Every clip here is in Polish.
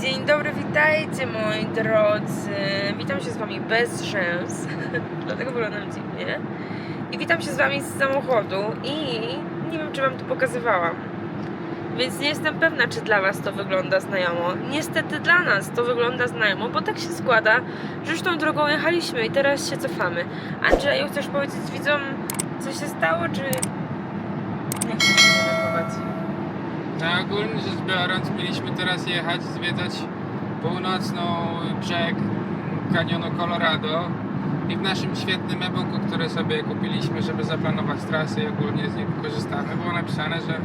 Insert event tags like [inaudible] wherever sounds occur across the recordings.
Dzień dobry, witajcie moi drodzy. Witam się z wami bez rzęs, [laughs] dlatego wyglądam dziwnie. I witam się z wami z samochodu i nie wiem, czy wam to pokazywałam. Więc nie jestem pewna, czy dla was to wygląda znajomo. Niestety dla nas to wygląda znajomo, bo tak się składa, że już tą drogą jechaliśmy i teraz się cofamy. Andrzeju, chcesz powiedzieć widzom, co się stało, czy nie chcesz się? Na ogólnie rzecz biorąc, mieliśmy teraz jechać, zwiedzać północną brzeg kanionu Colorado i w naszym świetnym e-booku, który sobie kupiliśmy, żeby zaplanować trasy i ogólnie z niego korzystamy, było napisane, że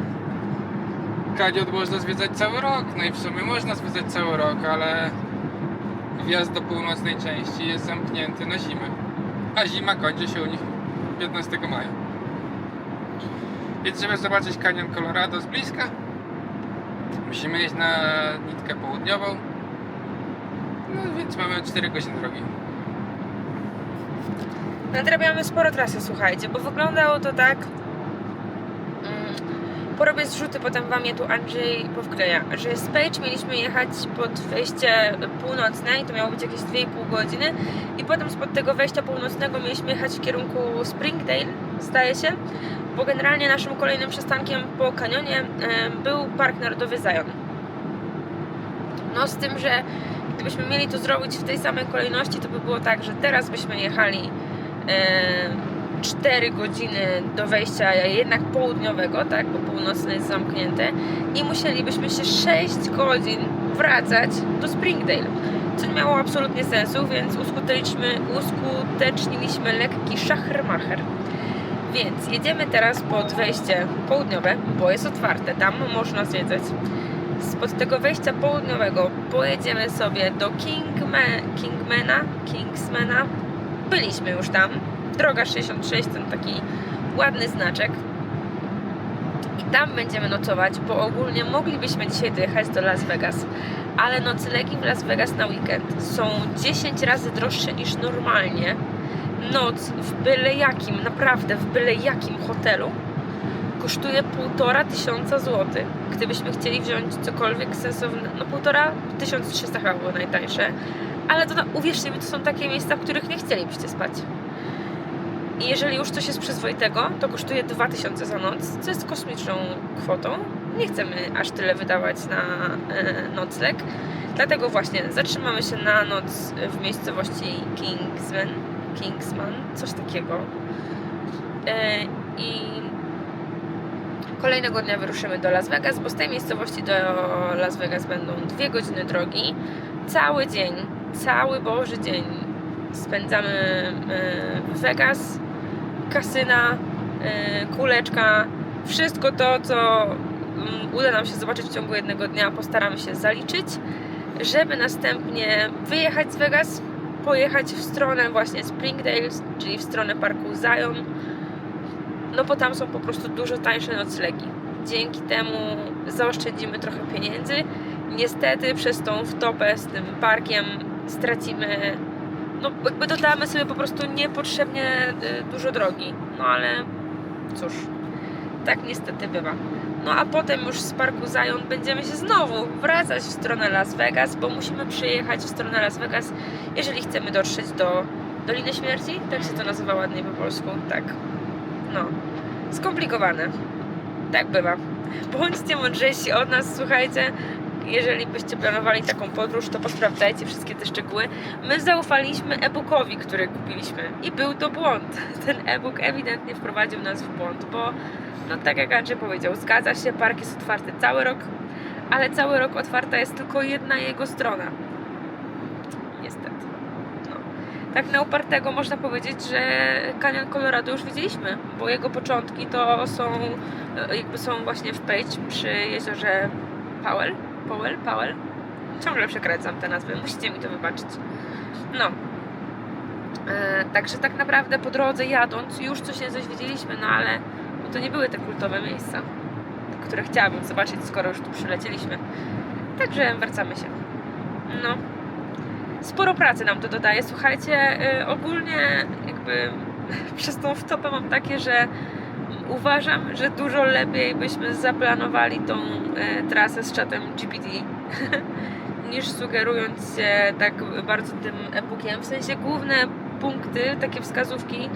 kanion można zwiedzać cały rok. No i w sumie można zwiedzać cały rok, ale wjazd do północnej części jest zamknięty na zimę, a zima kończy się u nich 15 maja. Więc żeby zobaczyć kanion Colorado z bliska, Musimy iść na nitkę południową. No więc mamy 4 godziny drogi. Nadrabiamy sporo trasy, słuchajcie, bo wyglądało to tak. Mm, Porobię zrzuty, potem wam je tu Andrzej powkleja, że z Page mieliśmy jechać pod wejście północne i to miało być jakieś 2,5 godziny i potem spod tego wejścia północnego mieliśmy jechać w kierunku Springdale, zdaje się, bo generalnie naszym kolejnym przystankiem po kanionie był Park Narodowy Zion. No z tym, że gdybyśmy mieli to zrobić w tej samej kolejności, to by było tak, że teraz byśmy jechali e, 4 godziny do wejścia jednak południowego, tak, bo północne jest zamknięte i musielibyśmy się 6 godzin wracać do Springdale, co nie miało absolutnie sensu, więc uskuteczniliśmy, uskuteczniliśmy lekki szachrmacher. Więc jedziemy teraz pod wejście południowe, bo jest otwarte, tam można zwiedzać. Spod tego wejścia południowego pojedziemy sobie do Kingma, Kingmana, Kingsmana. Byliśmy już tam. Droga 66, ten taki ładny znaczek. I tam będziemy nocować, bo ogólnie moglibyśmy dzisiaj dojechać do Las Vegas. Ale noclegi w Las Vegas na weekend są 10 razy droższe niż normalnie. Noc w byle jakim, naprawdę w byle jakim hotelu kosztuje półtora tysiąca złotych. Gdybyśmy chcieli wziąć cokolwiek sensowne, no półtora, 1300 chyba było najtańsze, ale to na, uwierzcie mi, to są takie miejsca, w których nie chcielibyście spać. I jeżeli już coś jest przyzwoitego, to kosztuje 2000 za noc, co jest kosmiczną kwotą. Nie chcemy aż tyle wydawać na e, nocleg. Dlatego właśnie zatrzymamy się na noc w miejscowości Kingsman, Kingsman, coś takiego. E, I Kolejnego dnia wyruszymy do Las Vegas, bo z tej miejscowości do Las Vegas będą dwie godziny drogi. Cały dzień, cały Boży dzień spędzamy e, w Vegas, kasyna, e, kuleczka, wszystko to, co mm, uda nam się zobaczyć w ciągu jednego dnia, postaramy się zaliczyć, żeby następnie wyjechać z Vegas, pojechać w stronę właśnie Springdale, czyli w stronę parku Zion, no bo tam są po prostu dużo tańsze noclegi. Dzięki temu zaoszczędzimy trochę pieniędzy. Niestety przez tą wtopę z tym parkiem stracimy, no jakby dodamy sobie po prostu niepotrzebnie y, dużo drogi. No ale cóż, tak niestety bywa. No a potem już z parku Zion będziemy się znowu wracać w stronę Las Vegas, bo musimy przyjechać w stronę Las Vegas, jeżeli chcemy dotrzeć do Doliny Śmierci. Tak się to nazywa ładnie po polsku, tak no, skomplikowane. Tak bywa. Bądźcie mądrzejsi od nas, słuchajcie. Jeżeli byście planowali taką podróż, to posprawdzajcie wszystkie te szczegóły. My zaufaliśmy e-bookowi, który kupiliśmy i był to błąd. [laughs] Ten e-book ewidentnie wprowadził nas w błąd, bo no tak jak Andrzej powiedział, zgadza się, park jest otwarty cały rok, ale cały rok otwarta jest tylko jedna jego strona. Niestety. No. Tak na upartego można powiedzieć, że Canyon Colorado już widzieliśmy, bo jego początki to są e, jakby są właśnie w Page przy jeziorze Powell, Powell, Powell. Ciągle przekręcam te nazwy, musicie mi to wybaczyć. No. E, także tak naprawdę po drodze jadąc już coś nie coś no ale no to nie były te kultowe miejsca, które chciałabym zobaczyć, skoro już tu przylecieliśmy. Także wracamy się. No sporo pracy nam to dodaje. Słuchajcie, y, ogólnie jakby [laughs] przez tą wtopę mam takie, że uważam, że dużo lepiej byśmy zaplanowali tą y, trasę z czatem GPT [laughs] niż sugerując się tak bardzo tym e-bookiem. W sensie główne punkty, takie wskazówki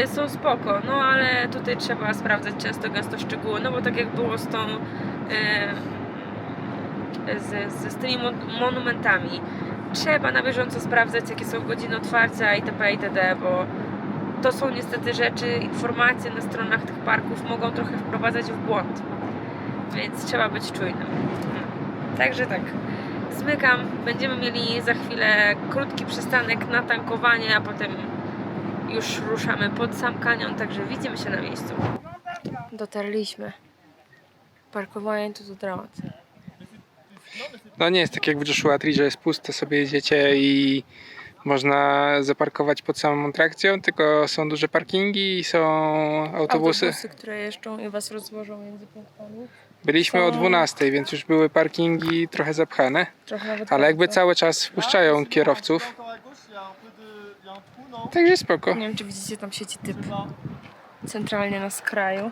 y, są spoko, no ale tutaj trzeba sprawdzać często gęsto szczegóły, no bo tak jak było z tą y, z, z, z tymi mon- monumentami, trzeba na bieżąco sprawdzać jakie są godziny otwarcia itp. itd., bo to są niestety rzeczy, informacje na stronach tych parków mogą trochę wprowadzać w błąd, więc trzeba być czujnym. Także tak, zmykam, będziemy mieli za chwilę krótki przystanek na tankowanie, a potem już ruszamy pod sam kanion, także widzimy się na miejscu. Dotarliśmy. Parkowanie to to dramat. No nie jest tak jak w Joshua Tree, że jest pusto, sobie jedziecie i można zaparkować pod samą atrakcją, tylko są duże parkingi i są autobusy. Autobusy, które jeżdżą i was rozłożą między punktami. Byliśmy o są- 12, więc już były parkingi trochę zapchane, Trochę nawet ale jakby cały czas wpuszczają kierowców, także spoko. Nie wiem, czy widzicie, tam sieci typ centralnie na skraju.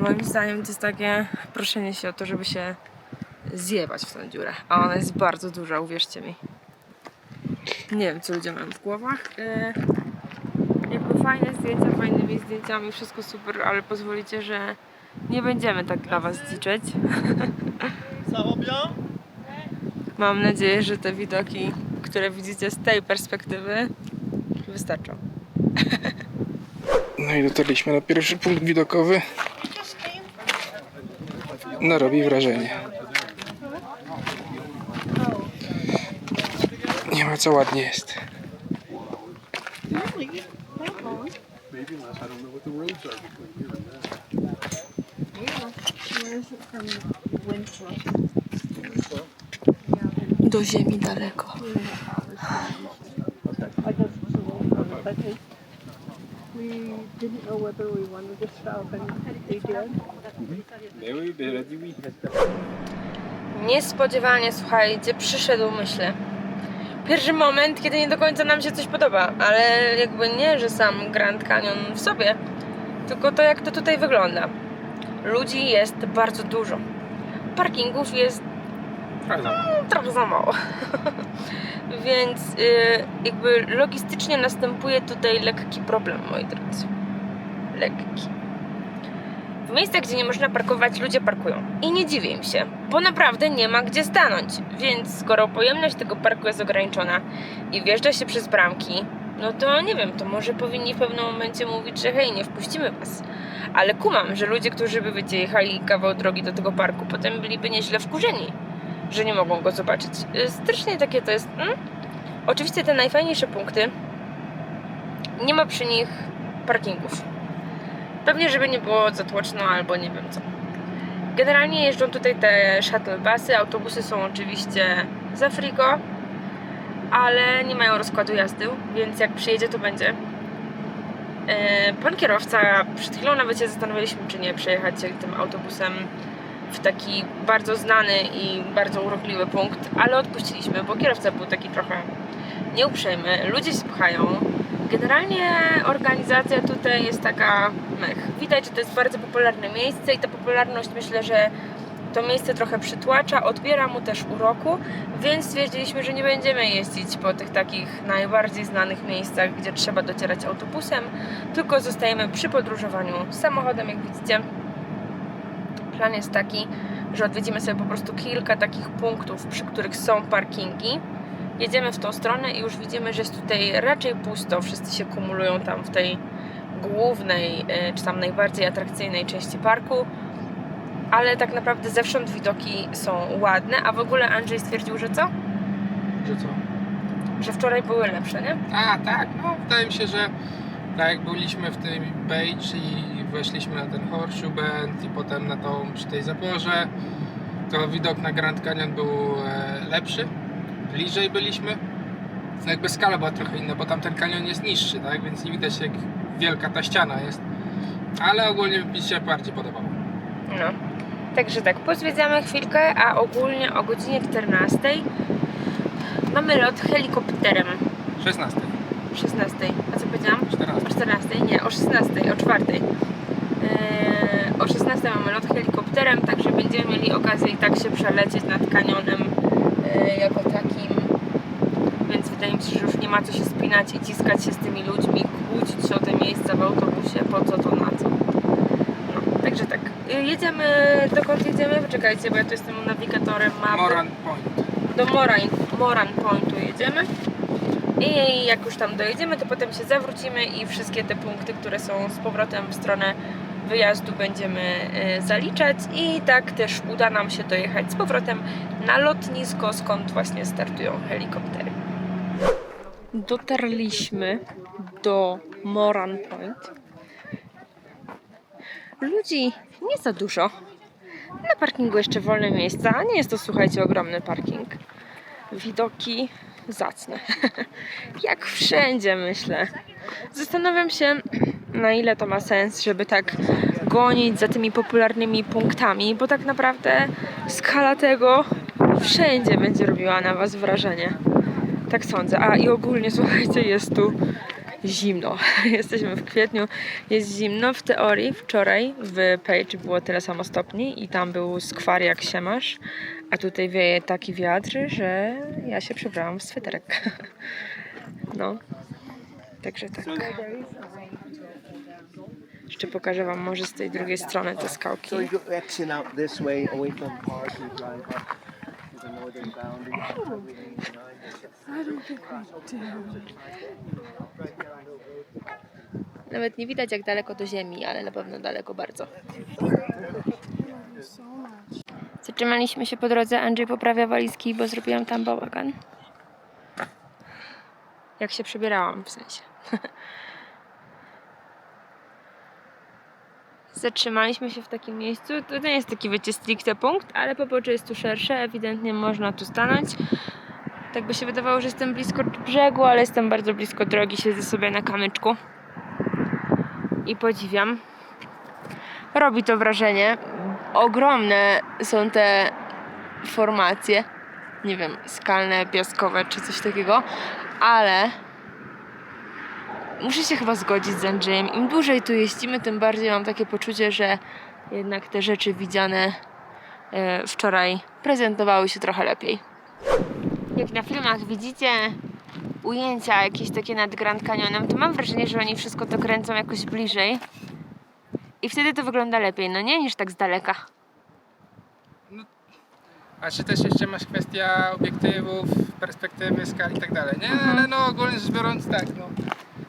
Moim zdaniem to jest takie proszenie się o to, żeby się zjebać w tę dziurę. A ona jest bardzo duża, uwierzcie mi. Nie wiem, co ludzie mają w głowach. E, Jakby fajne zdjęcia, fajnymi zdjęciami, wszystko super, ale pozwolicie, że nie będziemy tak dla was dziczeć. [laughs] Mam nadzieję, że te widoki, które widzicie z tej perspektywy, wystarczą. No i dotarliśmy na pierwszy punkt widokowy. No robi wrażenie. Ma co ładnie jest. Do ziemi daleko. We didn't know whether we wanted to stop and they did. Niespodziewanie, słuchajcie, przyszedł, myślę. Pierwszy moment, kiedy nie do końca nam się coś podoba, ale jakby nie, że sam Grand Canyon w sobie, tylko to, jak to tutaj wygląda. Ludzi jest bardzo dużo. Parkingów jest trochę za mało. [laughs] Więc y, jakby logistycznie następuje tutaj lekki problem, moi drodzy. Lekki. W miejscach, gdzie nie można parkować, ludzie parkują. I nie dziwię im się, bo naprawdę nie ma gdzie stanąć. Więc skoro pojemność tego parku jest ograniczona i wjeżdża się przez bramki, no to nie wiem, to może powinni w pewnym momencie mówić, że hej, nie wpuścimy was. Ale kumam, że ludzie, którzy by wiecie, jechali kawał drogi do tego parku, potem byliby nieźle wkurzeni, że nie mogą go zobaczyć. Strasznie takie to jest. Mm? Oczywiście te najfajniejsze punkty, nie ma przy nich parkingów. Pewnie, żeby nie było za tłoczno albo nie wiem co. Generalnie jeżdżą tutaj te shuttle busy, autobusy są oczywiście za frigo, ale nie mają rozkładu jazdy, więc jak przyjedzie to będzie. E, Pan kierowca, przed chwilą nawet się zastanawialiśmy, czy nie przejechać tym autobusem w taki bardzo znany i bardzo urokliwy punkt, ale odpuściliśmy, bo kierowca był taki trochę nieuprzejmy, ludzie się pchają. Generalnie organizacja tutaj jest taka mech. Widać, że to jest bardzo popularne miejsce i ta popularność myślę, że to miejsce trochę przytłacza, odbiera mu też uroku, więc stwierdziliśmy, że nie będziemy jeździć po tych takich najbardziej znanych miejscach, gdzie trzeba docierać autobusem, tylko zostajemy przy podróżowaniu samochodem, jak widzicie. Plan jest taki, że odwiedzimy sobie po prostu kilka takich punktów, przy których są parkingi. Jedziemy w tą stronę i już widzimy, że jest tutaj raczej pusto. Wszyscy się kumulują tam w tej głównej, y, czy tam najbardziej atrakcyjnej części parku. Ale tak naprawdę zewsząd widoki są ładne, a w ogóle Andrzej stwierdził, że co? Że co? Że wczoraj były lepsze, nie? A, tak, no wydaje mi się, że tak jak byliśmy w tym Beach i weszliśmy na ten Horseshoe Bend i potem na tą, przy tej zaporze, to widok na Grand Canyon był e, lepszy, bliżej byliśmy. No jakby skala była trochę inna, bo tam ten kanion jest niższy, tak, więc nie widać jak wielka ta ściana jest. Ale ogólnie mi się bardziej podobało. No. Także tak, pozwiedzamy chwilkę, a ogólnie o godzinie 14 mamy lot helikopterem. 16, 16. A co powiedziałam? 14. O 14? Nie, o 16, o 4. Eee, o 16 mamy lot helikopterem, także będziemy mieli okazję i tak się przelecieć nad kanionem jako takim. Więc wydaje mi się, że już nie ma co się spinać i ciskać się z tymi ludźmi, kłócić się o te miejsca w autobusie, po co to na co. No, także tak, e, jedziemy, dokąd jedziemy? Poczekajcie, bo ja tu jestem nawigatorem mapy. Moran Point. Do Moran, Moran Pointu jedziemy. I jak już tam dojedziemy, to potem się zawrócimy i wszystkie te punkty, które są z powrotem w stronę wyjazdu będziemy e, zaliczać i tak też uda nam się dojechać z powrotem na lotnisko, skąd właśnie startują helikoptery. Dotarliśmy do Moran Point. Ludzi nie za dużo. Na parkingu jeszcze wolne miejsca, a nie jest to, słuchajcie, ogromny parking. Widoki zacne. [laughs] Jak wszędzie, myślę. Zastanawiam się, na ile to ma sens, żeby tak gonić za tymi popularnymi punktami, bo tak naprawdę skala tego wszędzie będzie robiła na Was wrażenie. Tak sądzę. A i ogólnie, słuchajcie, jest tu zimno. [laughs] Jesteśmy w kwietniu, jest zimno. W teorii wczoraj w Page było tyle samo stopni i tam był skwar jak się masz, a tutaj wieje taki wiatr, że ja się przebrałam w sweterek. [laughs] No, także tak. Jeszcze pokażę Wam może z tej drugiej strony te skałki. The northern boundary. Nawet nie widać jak daleko do ziemi, ale na pewno daleko bardzo. Zatrzymaliśmy się po drodze. Andrzej poprawia walizki, bo zrobiłam tam bałagan. Jak się przebierałam w sensie. [laughs] Zatrzymaliśmy się w takim miejscu. To nie jest taki, wiecie, stricte punkt, ale pobocze jest tu szersze. Ewidentnie można tu stanąć. Tak by się wydawało, że jestem blisko brzegu, ale jestem bardzo blisko drogi. Siedzę sobie na kamyczku i podziwiam. Robi to wrażenie. Ogromne są te formacje. Nie wiem, skalne, piaskowe czy coś takiego, ale muszę się chyba zgodzić z Andrzejem. Im dłużej tu jeździmy, tym bardziej mam takie poczucie, że jednak te rzeczy widziane e, wczoraj prezentowały się trochę lepiej. Jak na filmach widzicie ujęcia jakieś takie nad Grand Canyonem, to mam wrażenie, że oni wszystko to kręcą jakoś bliżej. I wtedy to wygląda lepiej, no nie? Niż tak z daleka. A czy też jeszcze masz kwestia obiektywów, perspektywy, skali i tak dalej, nie? Ale no ogólnie rzecz biorąc tak, no.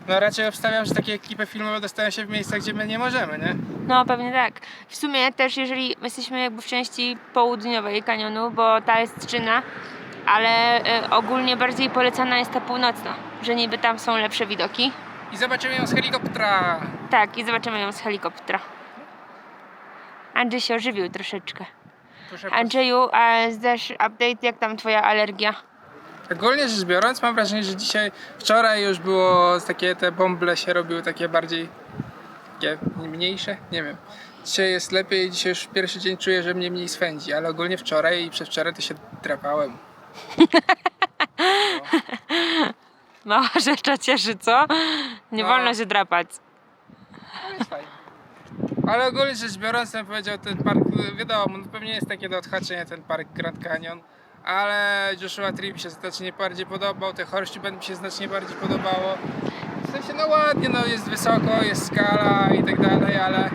No raczej obstawiam, że takie ekipy filmowe dostają się w miejsca, gdzie my nie możemy, nie? No, pewnie tak. W sumie też, jeżeli jesteśmy jakby w części południowej kanionu, bo ta jest czynna, ale y, ogólnie bardziej polecana jest ta północna, że niby tam są lepsze widoki. I zobaczymy ją z helikoptera. Tak, i zobaczymy ją z helikoptera. Andrzej się ożywił troszeczkę. Proszę Andrzeju, a zdasz update, jak tam twoja alergia? Ogólnie rzecz biorąc, mam wrażenie, że dzisiaj, wczoraj już było takie te bąble się robiły takie bardziej takie mniejsze, nie wiem. Dzisiaj jest lepiej, dzisiaj już pierwszy dzień czuję, że mnie mniej swędzi, ale ogólnie wczoraj i przedwczoraj to się drapałem. [laughs] Mała rzecza cieszy, co? Nie No. wolno się drapać. No jest fajnie. Ale ogólnie rzecz biorąc, bym powiedział, ten park, wiadomo, no pewnie jest takie do odhaczenia ten park Grand Canyon, ale Joshua Tree mi się znacznie bardziej podobał, te Horseshoe Bend mi się znacznie bardziej podobało. W sensie, no ładnie, no jest wysoko, jest skala i tak dalej, ale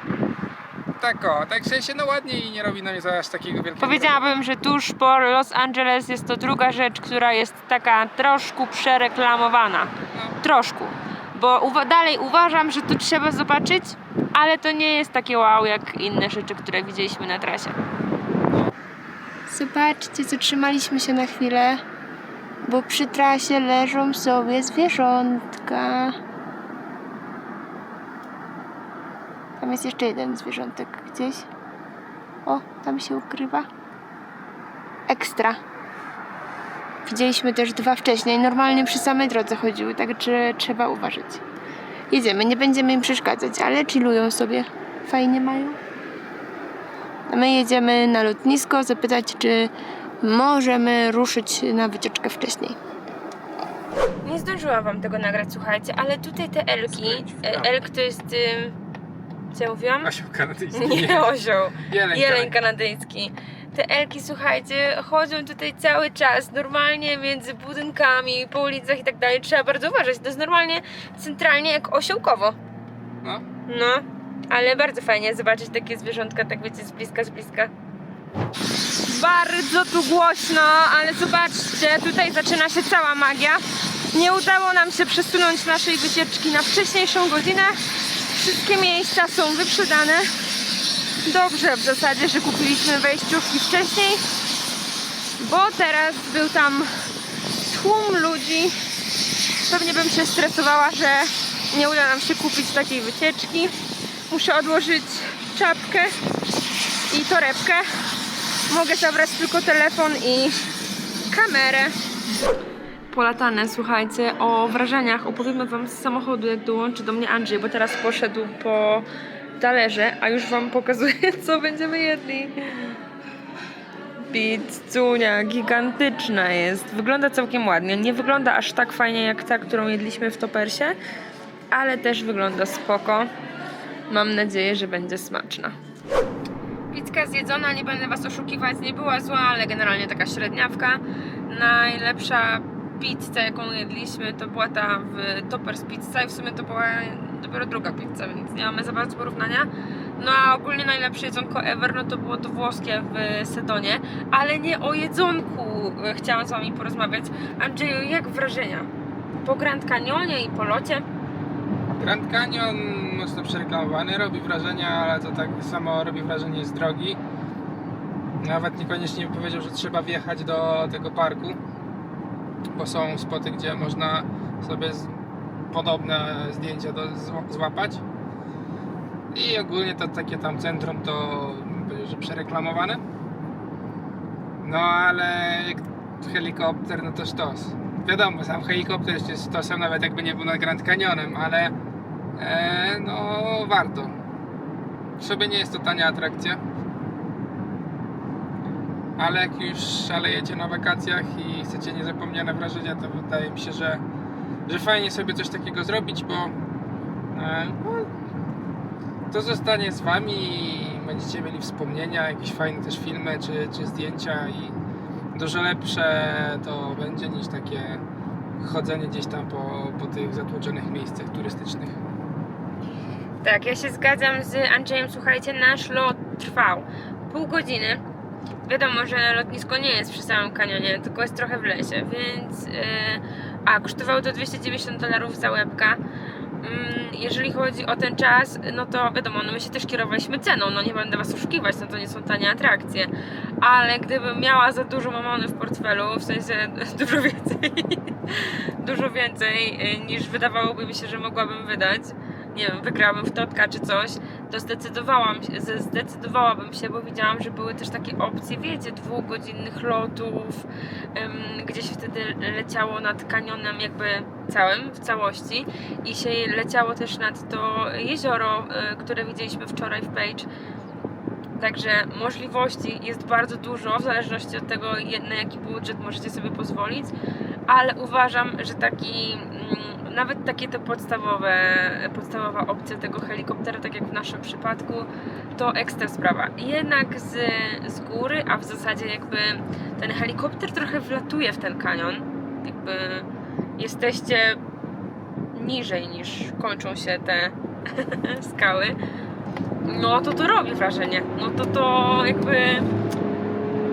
tak o, tak w sensie, no ładnie i nie robi na mnie aż takiego wielkiego Powiedziałabym, że tuż po Los Angeles jest to druga rzecz, która jest taka troszkę przereklamowana. No. Troszkę. Bo uwa- dalej uważam, że tu trzeba zobaczyć, ale to nie jest takie wow jak inne rzeczy, które widzieliśmy na trasie. Zobaczcie, zatrzymaliśmy się na chwilę, bo przy trasie leżą sobie zwierzątka. Tam jest jeszcze jeden zwierzątek gdzieś. O, tam się ukrywa. Ekstra. Widzieliśmy też dwa wcześniej. Normalnie przy samej drodze chodziły, także trzeba uważać. Jedziemy, nie będziemy im przeszkadzać, ale chillują sobie. Fajnie mają. A my jedziemy na lotnisko zapytać, czy możemy ruszyć na wycieczkę wcześniej. Nie zdążyłam wam tego nagrać, słuchajcie, ale tutaj te elki. e, Elk to jest. Co ja mówiłam? Osioł kanadyjski. [laughs] Nie osioł. Jeleń, Jeleń kanadyjski. Te elki, słuchajcie, chodzą tutaj cały czas, normalnie między budynkami, po ulicach i tak dalej. Trzeba bardzo uważać. To jest normalnie centralnie jak osiołkowo. No. No, ale bardzo fajnie zobaczyć takie zwierzątka, tak wiecie, z bliska, z bliska. Bardzo tu głośno, ale zobaczcie, tutaj zaczyna się cała magia. Nie udało nam się przesunąć naszej wycieczki na wcześniejszą godzinę. Wszystkie miejsca są wyprzedane. Dobrze w zasadzie, że kupiliśmy wejściówki wcześniej, bo teraz był tam tłum ludzi. Pewnie bym się stresowała, że nie uda nam się kupić takiej wycieczki. Muszę odłożyć czapkę i torebkę. Mogę zabrać tylko telefon i kamerę. Polatane, słuchajcie, o wrażeniach opowiemy Wam z samochodu, jak dołączy do mnie Andrzej, bo teraz poszedł po talerze, a już Wam pokazuję, [laughs] co będziemy jedli. Pizzunia, gigantyczna jest. Wygląda całkiem ładnie. Nie wygląda aż tak fajnie jak ta, którą jedliśmy w Topersie, ale też wygląda spoko. Mam nadzieję, że będzie smaczna. Pizzka zjedzona, nie będę Was oszukiwać, nie była zła, ale generalnie taka średniawka. Najlepsza pizza, jaką jedliśmy, to była ta w Toppers Pizza i w sumie to była dopiero druga pizza, więc nie mamy za bardzo porównania. No a ogólnie najlepsze jedzonko ever, no to było to włoskie w Sedonie, ale nie o jedzonku e, chciałam z Wami porozmawiać. Andrzeju, jak wrażenia? Po Grand Canyonie i po locie? Grand Canyon mocno przereklamowany, robi wrażenie, ale to tak samo robi wrażenie z drogi. Nawet niekoniecznie powiedział, że trzeba wjechać do tego parku, bo są spoty, gdzie można sobie podobne zdjęcia do, zła- złapać. I ogólnie to takie tam centrum to że przereklamowane. No ale helikopter, no to sztos. Wiadomo, sam helikopter jest sztosem, nawet jakby nie był nad Grand Canyonem, ale no warto. Sobie nie jest to tania atrakcja. Ale jak już szalejecie na wakacjach i chcecie niezapomniane wrażenia, to wydaje mi się, że, że fajnie sobie coś takiego zrobić, bo e, no, to zostanie z wami i będziecie mieli wspomnienia, jakieś fajne też filmy czy, czy zdjęcia i dużo lepsze to będzie niż takie chodzenie gdzieś tam po, po tych zatłoczonych miejscach turystycznych. Tak, ja się zgadzam z Andrzejem. Słuchajcie, nasz lot trwał pół godziny. Wiadomo, że lotnisko nie jest przy samym kanionie, tylko jest trochę w lesie, więc. Yy, a kosztowało to 290 dolarów za łebka. Mm, Jeżeli chodzi o ten czas, no to wiadomo, no my się też kierowaliśmy ceną, no nie będę was oszukiwać, no to nie są tanie atrakcje, ale gdybym miała za dużo mamony w portfelu, w sensie [laughs] dużo więcej, [laughs] dużo więcej y, niż wydawałoby mi się, że mogłabym wydać, nie wiem, wygrałabym w totka czy coś, to zdecydowałam zdecydowałabym się, bo widziałam, że były też takie opcje, wiecie, dwugodzinnych lotów, em, gdzie się wtedy leciało nad kanionem jakby całym, w całości i się leciało też nad to jezioro, y, które widzieliśmy wczoraj w Page. Także możliwości jest bardzo dużo, w zależności od tego, na jaki budżet możecie sobie pozwolić, ale uważam, że taki, mm, nawet takie te podstawowe, podstawowa opcja tego helikoptera, tak jak w naszym przypadku, to ekstra sprawa. Jednak z, z góry, a w zasadzie jakby ten helikopter trochę wlatuje w ten kanion, jakby jesteście niżej niż kończą się te [laughs] skały, no to to robi wrażenie. No to to jakby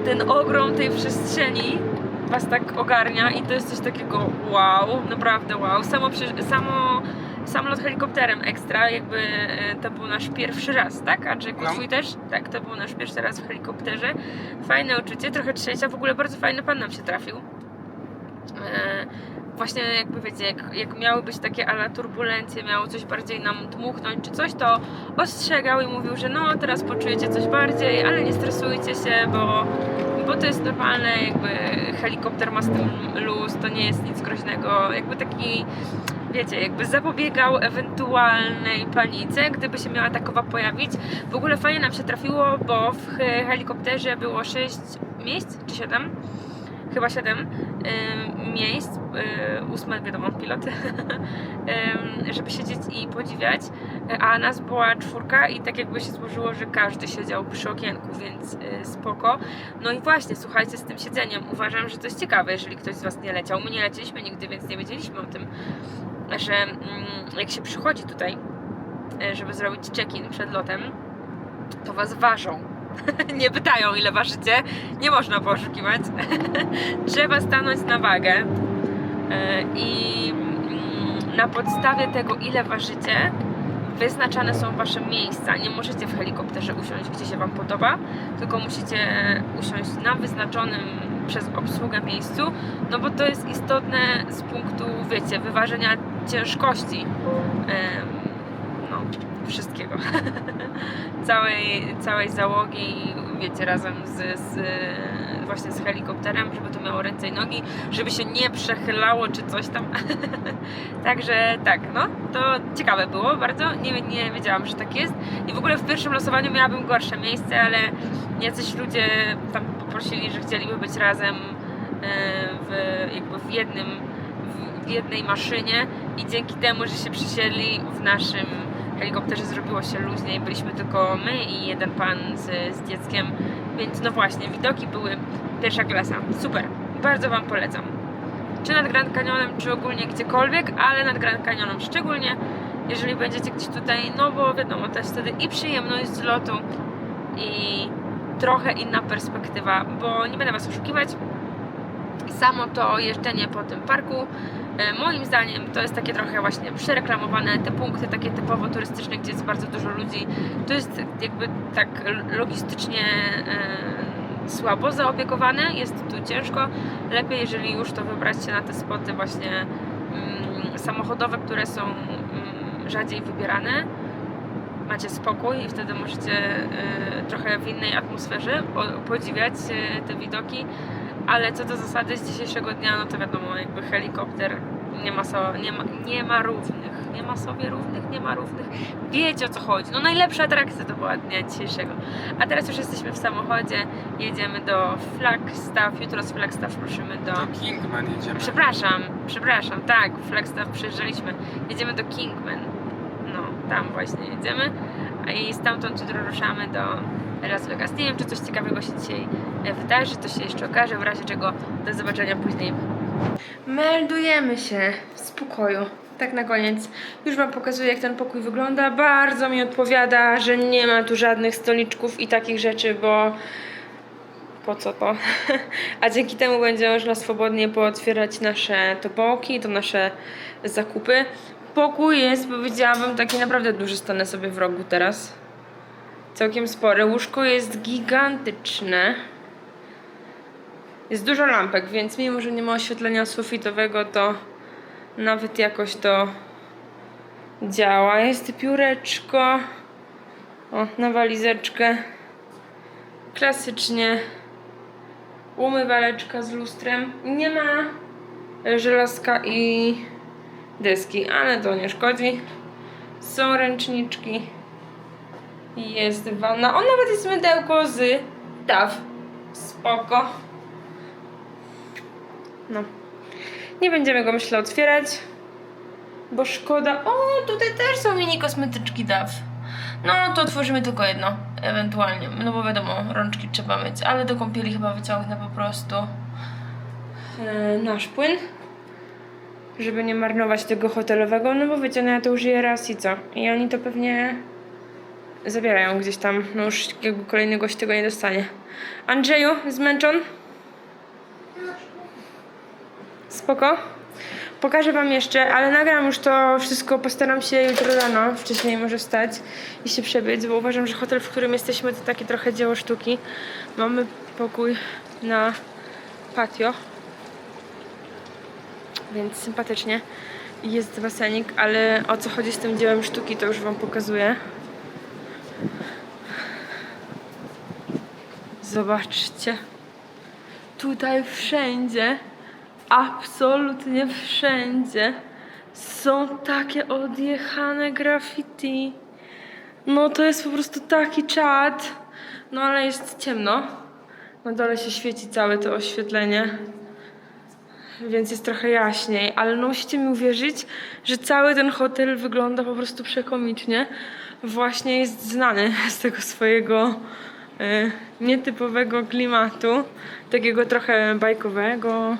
ten ogrom tej przestrzeni was tak ogarnia i to jest coś takiego wow, naprawdę wow. Samo, samo sam lot helikopterem ekstra, jakby e, to był nasz pierwszy raz, tak? Andrzejku, No. twój też? Tak, to był nasz pierwszy raz w helikopterze. Fajne uczucie, trochę trzecia, w ogóle bardzo fajny pan nam się trafił. E, właśnie jakby wiecie, jak, jak miały być takie ala turbulencje, miało coś bardziej nam dmuchnąć czy coś, to ostrzegał i mówił, że no teraz poczujecie coś bardziej, ale nie stresujcie się, bo, bo to jest normalne, jakby helikopter ma z tym luz, to nie jest nic groźnego, jakby taki wiecie, jakby zapobiegał ewentualnej panice, gdyby się miała takowa pojawić. W ogóle fajnie nam się trafiło, bo w he- helikopterze było 6 miejsc, czy 7? Chyba 7 ym, miejsc, yy, ósme wiadomo, pilot, [laughs] Ym, żeby siedzieć i podziwiać. a nas była czwórka i tak jakby się złożyło, że każdy siedział przy okienku, więc y, spoko. No i właśnie, słuchajcie, z tym siedzeniem uważam, że to jest ciekawe, jeżeli ktoś z Was nie leciał. My nie lecieliśmy nigdy, więc nie wiedzieliśmy o tym, że mm, jak się przychodzi tutaj, y, żeby zrobić check-in przed lotem, to Was ważą. [laughs] nie pytają, ile ważycie. Nie można poszukiwać. [laughs] Trzeba stanąć na wagę y, i mm, na podstawie tego, ile ważycie, wyznaczane są wasze miejsca. Nie możecie w helikopterze usiąść, gdzie się wam podoba, tylko musicie usiąść na wyznaczonym przez obsługę miejscu, no bo to jest istotne z punktu, wiecie, wyważenia ciężkości wszystkiego. [laughs] całej, całej załogi, wiecie, razem z, z właśnie z helikopterem, żeby to miało ręce i nogi, żeby się nie przechylało czy coś tam. [laughs] Także tak, no, to ciekawe było bardzo. Nie, nie wiedziałam, że tak jest. I w ogóle w pierwszym losowaniu miałabym gorsze miejsce, ale jacyś ludzie tam poprosili, że chcieliby być razem e, w, jakby w jednym w jednej maszynie i dzięki temu, że się przysiedli w naszym helikopterze zrobiło się luźniej, byliśmy tylko my i jeden pan z, z dzieckiem, więc no właśnie, widoki były pierwsza klasa, super, bardzo Wam polecam. Czy nad Grand Canyonem, czy ogólnie gdziekolwiek, ale nad Grand Canyonem szczególnie, jeżeli będziecie gdzieś tutaj, no bo wiadomo, to jest wtedy i przyjemność z lotu i trochę inna perspektywa, bo nie będę Was oszukiwać, samo to jeżdżenie po tym parku Moim zdaniem to jest takie trochę właśnie przereklamowane, te punkty takie typowo turystyczne, gdzie jest bardzo dużo ludzi. To jest jakby tak logistycznie e, słabo zaopiekowane, jest tu ciężko. Lepiej, jeżeli już to wybrać się na te spoty właśnie mm, samochodowe, które są mm, rzadziej wybierane. Macie spokój i wtedy możecie e, trochę w innej atmosferze po- podziwiać e, te widoki ale co do zasady z dzisiejszego dnia, no to wiadomo, jakby helikopter nie ma, so, nie ma, nie ma równych, nie ma sobie równych, nie ma równych. Wiecie o co chodzi. No najlepsza atrakcja to była dnia dzisiejszego. A teraz już jesteśmy w samochodzie, jedziemy do Flagstaff, jutro z Flagstaff ruszymy do... Do Kingman jedziemy. Przepraszam, przepraszam, tak, Flagstaff przyjeżdżaliśmy. Jedziemy do Kingman. No, tam właśnie jedziemy. I stamtąd jutro ruszamy do Las Vegas. Nie wiem, czy coś ciekawego się dzisiaj e, wydarzy, to się jeszcze okaże, w razie czego do zobaczenia później. Meldujemy się w spokoju. Tak na koniec. Już Wam pokazuję, jak ten pokój wygląda. Bardzo mi odpowiada, że nie ma tu żadnych stoliczków i takich rzeczy, bo po co to? [laughs] A dzięki temu będzie można swobodnie pootwierać nasze tobołki, to nasze zakupy. Pokój jest, powiedziałabym, taki naprawdę duży. Stanę sobie w rogu teraz. Całkiem spore. Łóżko jest gigantyczne. Jest dużo lampek, więc mimo, że nie ma oświetlenia sufitowego, to nawet jakoś to działa. Jest pióreczko. O, na walizeczkę. Klasycznie. Umywaleczka z lustrem. Nie ma żelazka i deski, ale to nie szkodzi. Są ręczniczki. Jest wanna. O, nawet jest mydełko z DAW. Spoko. No. Nie będziemy go, myślę, otwierać. Bo szkoda. O, tutaj też są mini kosmetyczki DAW. No, to otworzymy tylko jedno, ewentualnie. No bo wiadomo, rączki trzeba myć, ale do kąpieli chyba wyciągnę po prostu e, nasz płyn. Żeby nie marnować tego hotelowego, no bo wiecie, no ja to użyję raz i co? I oni to pewnie zabierają gdzieś tam. No już jakby kolejny gość tego nie dostanie. Andrzeju, zmęczon? Spoko. Pokażę Wam jeszcze, ale nagram już to wszystko. Postaram się jutro rano, wcześniej może wstać i się przebyć, bo uważam, że hotel, w którym jesteśmy, to takie trochę dzieło sztuki. Mamy pokój na patio, więc sympatycznie. Jest basenik, ale o co chodzi z tym dziełem sztuki, to już Wam pokazuję. Zobaczcie. Tutaj wszędzie, absolutnie wszędzie są takie odjechane graffiti. No to jest po prostu taki czad. No ale jest ciemno. Na dole się świeci całe to oświetlenie. więc jest trochę jaśniej, ale no musicie mi uwierzyć, że cały ten hotel wygląda po prostu przekomicznie. Właśnie jest znany [laughs] z tego swojego e, nietypowego klimatu, takiego trochę bajkowego,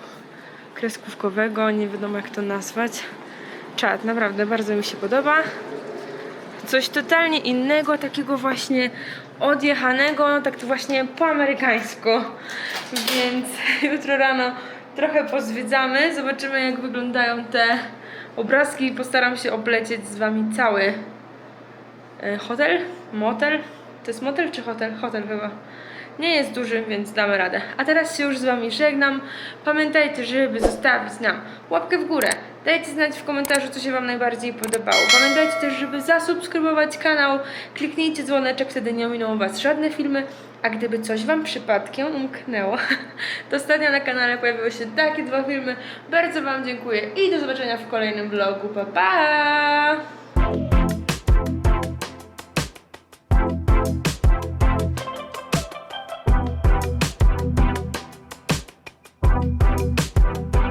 kreskówkowego, nie wiadomo jak to nazwać. Czad, naprawdę bardzo mi się podoba. Coś totalnie innego, takiego właśnie odjechanego, tak to właśnie po amerykańsku. Więc [laughs] jutro rano trochę pozwiedzamy, zobaczymy jak wyglądają te obrazki i postaram się oblecieć z wami cały hotel, motel. To jest motel czy hotel? Hotel chyba. Nie jest duży, więc damy radę. A teraz się już z Wami żegnam. Pamiętajcie, żeby zostawić nam łapkę w górę. Dajcie znać w komentarzu, co się Wam najbardziej podobało. Pamiętajcie też, żeby zasubskrybować kanał. Kliknijcie dzwoneczek, wtedy nie ominą Was żadne filmy. A gdyby coś Wam przypadkiem umknęło, [laughs] to ostatnio na kanale pojawiły się takie dwa filmy. Bardzo Wam dziękuję i do zobaczenia w kolejnym vlogu. Pa, pa!